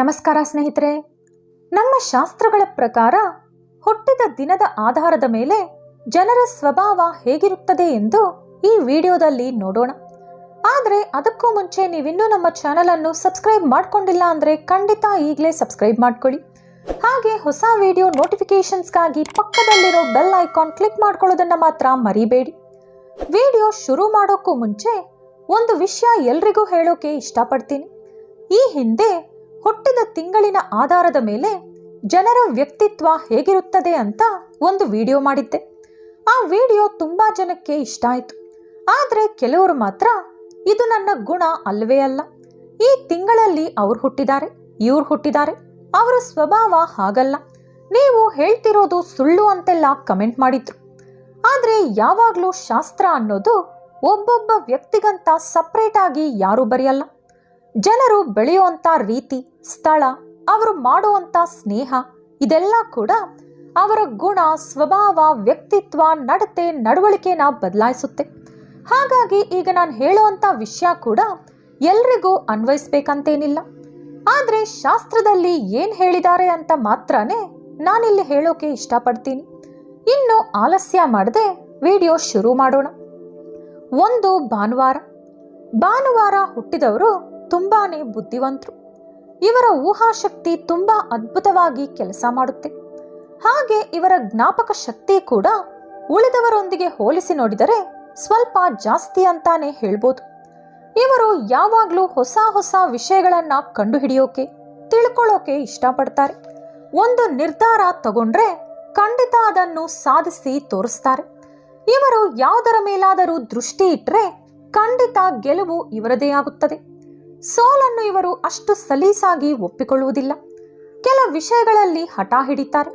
ನಮಸ್ಕಾರ ಸ್ನೇಹಿತರೆ. ನಮ್ಮ ಶಾಸ್ತ್ರಗಳ ಪ್ರಕಾರ ಹುಟ್ಟಿದ ದಿನದ ಆಧಾರದ ಮೇಲೆ ಜನರ ಸ್ವಭಾವ ಹೇಗಿರುತ್ತದೆ ಎಂದು ಈ ವಿಡಿಯೋದಲ್ಲಿ ನೋಡೋಣ. ಆದರೆ ಅದಕ್ಕೂ ಮುಂಚೆ ನೀವಿನ್ನೂ ನಮ್ಮ ಚಾನಲ್ ಅನ್ನು ಸಬ್ಸ್ಕ್ರೈಬ್ ಮಾಡ್ಕೊಂಡಿಲ್ಲ ಅಂದರೆ ಖಂಡಿತ ಈಗಲೇ ಸಬ್ಸ್ಕ್ರೈಬ್ ಮಾಡ್ಕೊಳ್ಳಿ. ಹಾಗೆ ಹೊಸ ವಿಡಿಯೋ ನೋಟಿಫಿಕೇಶನ್ಸ್ಗಾಗಿ ಪಕ್ಕದಲ್ಲಿರೋ ಬೆಲ್ ಐಕಾನ್ ಕ್ಲಿಕ್ ಮಾಡ್ಕೊಳ್ಳೋದನ್ನ ಮಾತ್ರ ಮರಿಬೇಡಿ. ವಿಡಿಯೋ ಶುರು ಮಾಡೋಕ್ಕೂ ಮುಂಚೆ ಒಂದು ವಿಷಯ ಎಲ್ರಿಗೂ ಹೇಳೋಕೆ ಇಷ್ಟಪಡ್ತೀನಿ. ಈ ಹಿಂದೆ ಹುಟ್ಟಿದ ತಿಂಗಳಿನ ಆಧಾರದ ಮೇಲೆ ಜನರ ವ್ಯಕ್ತಿತ್ವ ಹೇಗಿರುತ್ತದೆ ಅಂತ ಒಂದು ವಿಡಿಯೋ ಮಾಡಿದ್ದೆ. ಆ ವಿಡಿಯೋ ತುಂಬಾ ಜನಕ್ಕೆ ಇಷ್ಟ ಆಯಿತು. ಆದರೆ ಕೆಲವರು ಮಾತ್ರ ಇದು ನನ್ನ ಗುಣ ಅಲ್ವೇ ಅಲ್ಲ. ಈ ತಿಂಗಳಲ್ಲಿ ಅವ್ರು ಹುಟ್ಟಿದ್ದಾರೆ, ಇವ್ರು ಹುಟ್ಟಿದ್ದಾರೆ, ಅವರ ಸ್ವಭಾವ ಹಾಗಲ್ಲ. ನೀವು ಹೇಳ್ತಿರೋದು ಸುಳ್ಳು ಅಂತೆಲ್ಲ ಕಮೆಂಟ್ ಮಾಡಿದ್ರು. ಆದರೆ ಯಾವಾಗಲೂ ಶಾಸ್ತ್ರ ಅನ್ನೋದು ಒಬ್ಬೊಬ್ಬ ವ್ಯಕ್ತಿಗಂತ ಸಪ್ರೇಟ್ ಆಗಿ ಯಾರೂ ಬರೆಯಲ್ಲ. ಜನರು ಬೆಳೆಯುವಂಥ ರೀತಿ, ಸ್ಥಳ, ಅವರು ಮಾಡುವಂಥ ಸ್ನೇಹ, ಇದೆಲ್ಲ ಕೂಡ ಅವರ ಗುಣ, ಸ್ವಭಾವ, ವ್ಯಕ್ತಿತ್ವ, ನಡತೆ, ನಡವಳಿಕೆನ ಬದಲಾಯಿಸುತ್ತೆ. ಹಾಗಾಗಿ ಈಗ ನಾನು ಹೇಳುವಂಥ ವಿಷಯ ಕೂಡ ಎಲ್ರಿಗೂ ಅನ್ವಯಿಸ್ಬೇಕಂತೇನಿಲ್ಲ. ಆದರೆ ಶಾಸ್ತ್ರದಲ್ಲಿ ಏನು ಹೇಳಿದ್ದಾರೆ ಅಂತ ಮಾತ್ರನೇ ನಾನಿಲ್ಲಿ ಹೇಳೋಕೆ ಇಷ್ಟಪಡ್ತೀನಿ. ಇನ್ನು ಆಲಸ್ಯ ಮಾಡದೆ ವಿಡಿಯೋ ಶುರು ಮಾಡೋಣ. ಒಂದು ಭಾನುವಾರ. ಭಾನುವಾರ ಹುಟ್ಟಿದವರು ತುಂಬಾನೇ ಬುದ್ಧಿವಂತರು. ಇವರ ಊಹಾಶಕ್ತಿ ತುಂಬಾ ಅದ್ಭುತವಾಗಿ ಕೆಲಸ ಮಾಡುತ್ತೆ. ಹಾಗೆ ಇವರ ಜ್ಞಾಪಕ ಶಕ್ತಿ ಕೂಡ ಉಳಿದವರೊಂದಿಗೆ ಹೋಲಿಸಿ ನೋಡಿದರೆ ಸ್ವಲ್ಪ ಜಾಸ್ತಿ ಅಂತಾನೆ ಹೇಳ್ಬೋದು. ಇವರು ಯಾವಾಗಲೂ ಹೊಸ ಹೊಸ ವಿಷಯಗಳನ್ನ ಕಂಡುಹಿಡಿಯೋಕೆ, ತಿಳ್ಕೊಳ್ಳೋಕೆ ಇಷ್ಟಪಡ್ತಾರೆ. ಒಂದು ನಿರ್ಧಾರ ತಗೊಂಡ್ರೆ ಖಂಡಿತ ಅದನ್ನು ಸಾಧಿಸಿ ತೋರಿಸ್ತಾರೆ. ಇವರು ಯಾವುದರ ಮೇಲಾದರೂ ದೃಷ್ಟಿ ಇಟ್ಟರೆ ಖಂಡಿತ ಗೆಲುವು ಇವರದೇ ಆಗುತ್ತದೆ. ಸೋಲನ್ನು ಇವರು ಅಷ್ಟು ಸಲೀಸಾಗಿ ಒಪ್ಪಿಕೊಳ್ಳುವುದಿಲ್ಲ. ಕೆಲ ವಿಷಯಗಳಲ್ಲಿ ಹಠ ಹಿಡಿತಾರೆ.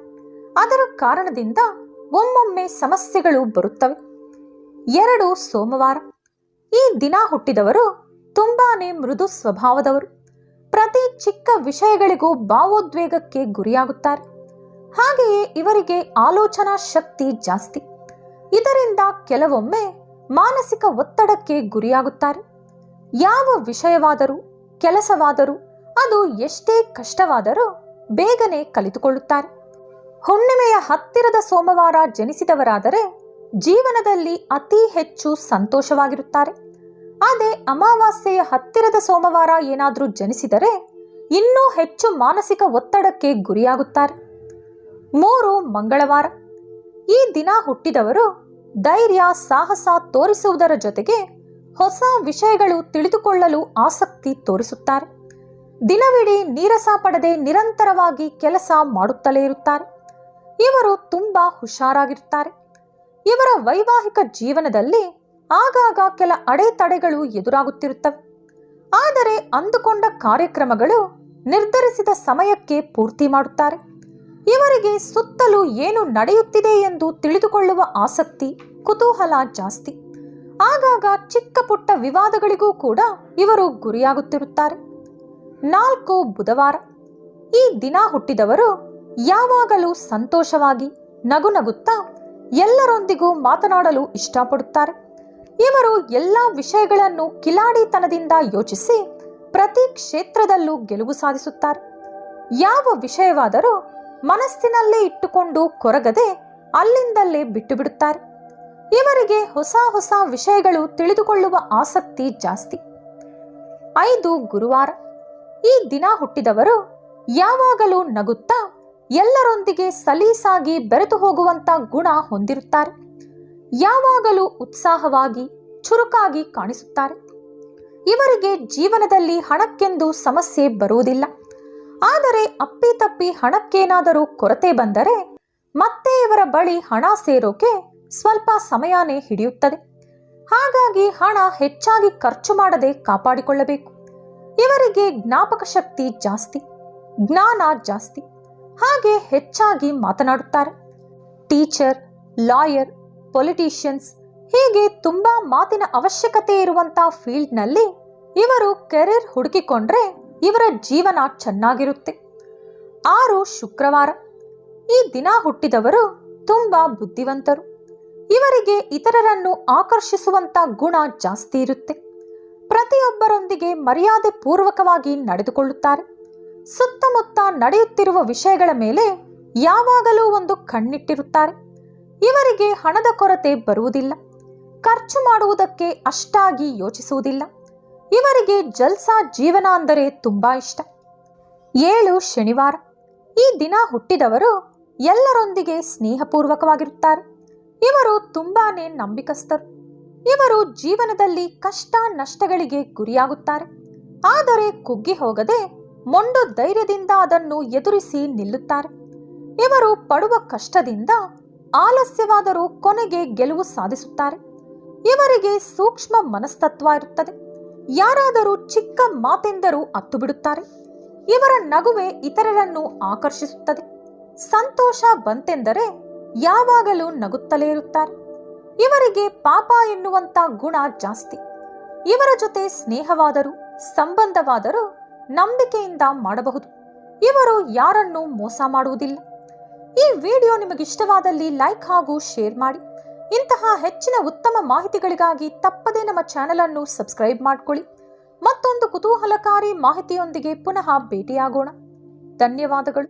ಅದರ ಕಾರಣದಿಂದ ಒಮ್ಮೊಮ್ಮೆ ಸಮಸ್ಯೆಗಳು ಬರುತ್ತವೆ. ಎರಡು ಸೋಮವಾರ. ಈ ದಿನ ಹುಟ್ಟಿದವರು ತುಂಬಾನೇ ಮೃದು ಸ್ವಭಾವದವರು. ಪ್ರತಿ ಚಿಕ್ಕ ವಿಷಯಗಳಿಗೂ ಭಾವೋದ್ವೇಗಕ್ಕೆ ಗುರಿಯಾಗುತ್ತಾರೆ. ಹಾಗೆಯೇ ಇವರಿಗೆ ಆಲೋಚನಾ ಶಕ್ತಿ ಜಾಸ್ತಿ. ಇದರಿಂದ ಕೆಲವೊಮ್ಮೆ ಮಾನಸಿಕ ಒತ್ತಡಕ್ಕೆ ಗುರಿಯಾಗುತ್ತಾರೆ. ಯಾವ ವಿಷಯವಾದರೂ, ಕೆಲಸವಾದರೂ, ಅದು ಎಷ್ಟೇ ಕಷ್ಟವಾದರೂ ಬೇಗನೆ ಕಲಿತುಕೊಳ್ಳುತ್ತಾರೆ. ಹುಣ್ಣಿಮೆಯ ಹತ್ತಿರದ ಸೋಮವಾರ ಜನಿಸಿದವರಾದರೆ ಜೀವನದಲ್ಲಿ ಅತಿ ಹೆಚ್ಚು ಸಂತೋಷವಾಗಿರುತ್ತಾರೆ. ಅದೇ ಅಮಾವಾಸ್ಯೆಯ ಹತ್ತಿರದ ಸೋಮವಾರ ಏನಾದರೂ ಜನಿಸಿದರೆ ಇನ್ನೂ ಹೆಚ್ಚು ಮಾನಸಿಕ ಒತ್ತಡಕ್ಕೆ ಗುರಿಯಾಗುತ್ತಾರೆ. ಮೂರು ಮಂಗಳವಾರ. ಈ ದಿನ ಹುಟ್ಟಿದವರು ಧೈರ್ಯ, ಸಾಹಸ ತೋರಿಸುವುದರ ಜೊತೆಗೆ ಹೊಸ ವಿಷಯಗಳು ತಿಳಿದುಕೊಳ್ಳಲು ಆಸಕ್ತಿ ತೋರಿಸುತ್ತಾರೆ. ದಿನವಿಡೀ ನೀರಸ ಪಡದೆ ನಿರಂತರವಾಗಿ ಕೆಲಸ ಮಾಡುತ್ತಲೇ ಇರುತ್ತಾರೆ. ಇವರು ತುಂಬಾ ಹುಷಾರಾಗಿರುತ್ತಾರೆ. ಇವರ ವೈವಾಹಿಕ ಜೀವನದಲ್ಲಿ ಆಗಾಗ ಕೆಲ ಅಡೆತಡೆಗಳು ಎದುರಾಗುತ್ತಿರುತ್ತವೆ. ಆದರೆ ಅಂದುಕೊಂಡ ಕಾರ್ಯಕ್ರಮಗಳು ನಿರ್ಧರಿಸಿದ ಸಮಯಕ್ಕೆ ಪೂರ್ತಿ ಮಾಡುತ್ತಾರೆ. ಇವರಿಗೆ ಸುತ್ತಲೂ ಏನು ನಡೆಯುತ್ತಿದೆ ಎಂದು ತಿಳಿದುಕೊಳ್ಳುವ ಆಸಕ್ತಿ, ಕುತೂಹಲ ಜಾಸ್ತಿ. ಆಗಾಗ ಚಿಕ್ಕ ಪುಟ್ಟ ವಿವಾದಗಳಿಗೂ ಕೂಡ ಇವರು ಗುರಿಯಾಗುತ್ತಿರುತ್ತಾರೆ. ನಾಲ್ಕು ಬುಧವಾರ, ಈ ದಿನ ಹುಟ್ಟಿದವರು ಯಾವಾಗಲೂ ಸಂತೋಷವಾಗಿ ನಗು ನಗುತ್ತಾ ಎಲ್ಲರೊಂದಿಗೂ ಮಾತನಾಡಲು ಇಷ್ಟಪಡುತ್ತಾರೆ. ಇವರು ಎಲ್ಲ ವಿಷಯಗಳನ್ನು ಕಿಲಾಡಿತನದಿಂದ ಯೋಚಿಸಿ ಪ್ರತಿ ಕ್ಷೇತ್ರದಲ್ಲೂ ಗೆಲುವು ಸಾಧಿಸುತ್ತಾರೆ. ಯಾವ ವಿಷಯವಾದರೂ ಮನಸ್ಸಿನಲ್ಲೇ ಇಟ್ಟುಕೊಂಡು ಕೊರಗದೆ ಅಲ್ಲಿಂದಲ್ಲೇ ಬಿಟ್ಟು ಬಿಡುತ್ತಾರೆ. ಇವರಿಗೆ ಹೊಸ ಹೊಸ ವಿಷಯಗಳು ತಿಳಿದುಕೊಳ್ಳುವ ಆಸಕ್ತಿ ಜಾಸ್ತಿ. ಐದು ಗುರುವಾರ. ಈ ದಿನ ಹುಟ್ಟಿದವರು ಯಾವಾಗಲೂ ನಗುತ್ತಾ ಎಲ್ಲರೊಂದಿಗೆ ಸಲೀಸಾಗಿ ಬೆರೆತು ಹೋಗುವಂತ ಗುಣ ಹೊಂದಿರುತ್ತಾರೆ. ಯಾವಾಗಲೂ ಉತ್ಸಾಹವಾಗಿ, ಚುರುಕಾಗಿ ಕಾಣಿಸುತ್ತಾರೆ. ಇವರಿಗೆ ಜೀವನದಲ್ಲಿ ಹಣಕ್ಕೆಂದು ಸಮಸ್ಯೆ ಬರುವುದಿಲ್ಲ. ಆದರೆ ಅಪ್ಪಿತಪ್ಪಿ ಹಣಕ್ಕೇನಾದರೂ ಕೊರತೆ ಬಂದರೆ ಮತ್ತೆ ಇವರ ಬಳಿ ಹಣ ಸೇರೋಕೆ ಸ್ವಲ್ಪ ಸಮಯನೇ ಹಿಡಿಯುತ್ತದೆ. ಹಾಗಾಗಿ ಹಣ ಹೆಚ್ಚಾಗಿ ಖರ್ಚು ಮಾಡದೆ ಕಾಪಾಡಿಕೊಳ್ಳಬೇಕು. ಇವರಿಗೆ ಜ್ಞಾಪಕ ಶಕ್ತಿ ಜಾಸ್ತಿ, ಜ್ಞಾನ ಜಾಸ್ತಿ. ಹಾಗೆ ಹೆಚ್ಚಾಗಿ ಮಾತನಾಡುತ್ತಾರೆ. ಟೀಚರ್, ಲಾಯರ್, ಪೊಲಿಟಿಷಿಯನ್ಸ್ ಹೀಗೆ ತುಂಬಾ ಮಾತಿನ ಅವಶ್ಯಕತೆ ಇರುವಂತ ಫೀಲ್ಡ್ನಲ್ಲಿ ಇವರು ಕೆರಿಯರ್ ಹುಡುಕಿಕೊಂಡ್ರೆ ಇವರ ಜೀವನ ಚೆನ್ನಾಗಿರುತ್ತೆ. ಆರು ಶುಕ್ರವಾರ, ಈ ದಿನ ಹುಟ್ಟಿದವರು ತುಂಬಾ ಬುದ್ಧಿವಂತರು. ಇವರಿಗೆ ಇತರರನ್ನು ಆಕರ್ಷಿಸುವಂತ ಗುಣ ಜಾಸ್ತಿ ಇರುತ್ತೆ. ಪ್ರತಿಯೊಬ್ಬರೊಂದಿಗೆ ಮರ್ಯಾದೆ ಪೂರ್ವಕವಾಗಿ ನಡೆದುಕೊಳ್ಳುತ್ತಾರೆ. ಸುತ್ತಮುತ್ತ ನಡೆಯುತ್ತಿರುವ ವಿಷಯಗಳ ಮೇಲೆ ಯಾವಾಗಲೂ ಒಂದು ಕಣ್ಣಿಟ್ಟಿರುತ್ತಾರೆ. ಇವರಿಗೆ ಹಣದ ಕೊರತೆ ಬರುವುದಿಲ್ಲ. ಖರ್ಚು ಮಾಡುವುದಕ್ಕೆ ಅಷ್ಟಾಗಿ ಯೋಚಿಸುವುದಿಲ್ಲ. ಇವರಿಗೆ ಜಲ್ಸಾ ಜೀವನ ಅಂದರೆ ತುಂಬಾ ಇಷ್ಟ. ಏಳು ಶನಿವಾರ. ಈ ದಿನ ಹುಟ್ಟಿದವರು ಎಲ್ಲರೊಂದಿಗೆ ಸ್ನೇಹಪೂರ್ವಕವಾಗಿರುತ್ತಾರೆ. ಇವರು ತುಂಬಾನೇ ನಂಬಿಕಸ್ಥರು. ಇವರು ಜೀವನದಲ್ಲಿ ಕಷ್ಟ ನಷ್ಟಗಳಿಗೆ ಗುರಿಯಾಗುತ್ತಾರೆ. ಆದರೆ ಕುಗ್ಗಿ ಹೋಗದೆ ಮೊಂಡು ಧೈರ್ಯದಿಂದ ಅದನ್ನು ಎದುರಿಸಿ ನಿಲ್ಲುತ್ತಾರೆ. ಇವರು ಪಡುವ ಕಷ್ಟದಿಂದ ಆಲಸ್ಯವಾದರೂ ಕೊನೆಗೆ ಗೆಲುವು ಸಾಧಿಸುತ್ತಾರೆ. ಇವರಿಗೆ ಸೂಕ್ಷ್ಮ ಮನಸ್ತತ್ವ ಇರುತ್ತದೆ. ಯಾರಾದರೂ ಚಿಕ್ಕ ಮಾತೆಂದರೂ ಅತ್ತು ಬಿಡುತ್ತಾರೆ ಇವರ ನಗುವೆ ಇತರರನ್ನು ಆಕರ್ಷಿಸುತ್ತದೆ. ಸಂತೋಷ ಬಂತೆಂದರೆ ಯಾವಾಗಲೂ ನಗುತ್ತಲೇ ಇರುತ್ತಾರೆ. ಇವರಿಗೆ ಪಾಪ ಎನ್ನುವಂತ ಗುಣ ಜಾಸ್ತಿ. ಇವರ ಜೊತೆ ಸ್ನೇಹವಾದರೂ, ಸಂಬಂಧವಾದರೂ ನಂಬಿಕೆಯಿಂದ ಮಾಡಬಹುದು. ಇವರು ಯಾರನ್ನೂ ಮೋಸ ಮಾಡುವುದಿಲ್ಲ. ಈ ವಿಡಿಯೋ ನಿಮಗಿಷ್ಟವಾದಲ್ಲಿ ಲೈಕ್ ಹಾಗೂ ಶೇರ್ ಮಾಡಿ. ಇಂತಹ ಹೆಚ್ಚಿನ ಉತ್ತಮ ಮಾಹಿತಿಗಳಿಗಾಗಿ ತಪ್ಪದೇ ನಮ್ಮ ಚಾನೆಲ್ ಅನ್ನು ಸಬ್ಸ್ಕ್ರೈಬ್ ಮಾಡಿಕೊಳ್ಳಿ. ಮತ್ತೊಂದು ಕುತೂಹಲಕಾರಿ ಮಾಹಿತಿಯೊಂದಿಗೆ ಪುನಃ ಭೇಟಿಯಾಗೋಣ. ಧನ್ಯವಾದಗಳು.